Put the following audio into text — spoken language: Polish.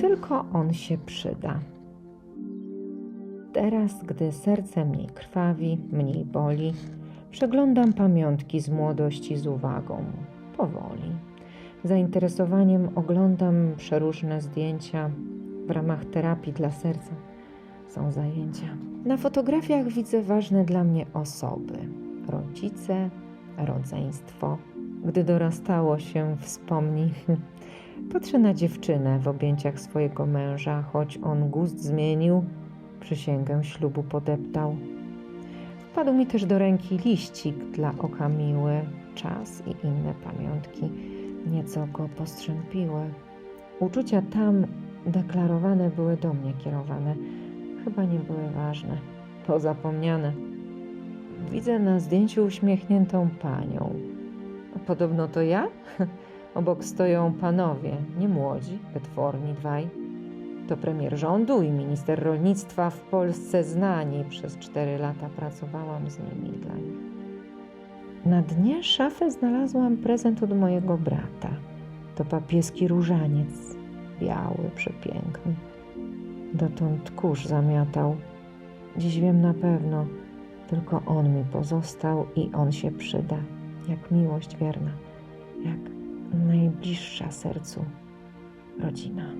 Tylko on się przyda. Teraz, gdy serce mniej krwawi, mniej boli, przeglądam pamiątki z młodości z uwagą, powoli. Zainteresowaniem oglądam przeróżne zdjęcia w ramach terapii dla serca. Są zajęcia. Na fotografiach widzę ważne dla mnie osoby: rodzice, rodzeństwo. Gdy dorastało się, wspomni. Patrzę na dziewczynę w objęciach swojego męża, choć on gust zmienił, przysięgę ślubu podeptał. Wpadł mi też do ręki liścik dla oka miły, czas i inne pamiątki nieco go postrzępiły. Uczucia tam deklarowane były do mnie kierowane, chyba nie były ważne, pozapomniane. Widzę na zdjęciu uśmiechniętą panią. A podobno to ja? Obok stoją panowie, nie młodzi, wytworni dwaj. To premier rządu i minister rolnictwa w Polsce znani. Przez cztery lata pracowałam z nimi dla nich. Na dnie szafy znalazłam prezent od mojego brata. To papieski różaniec, biały, przepiękny. Dotąd kurz zamiatał. Dziś wiem na pewno, tylko on mi pozostał i on się przyda, jak miłość wierna, najbliższa sercu rodzina.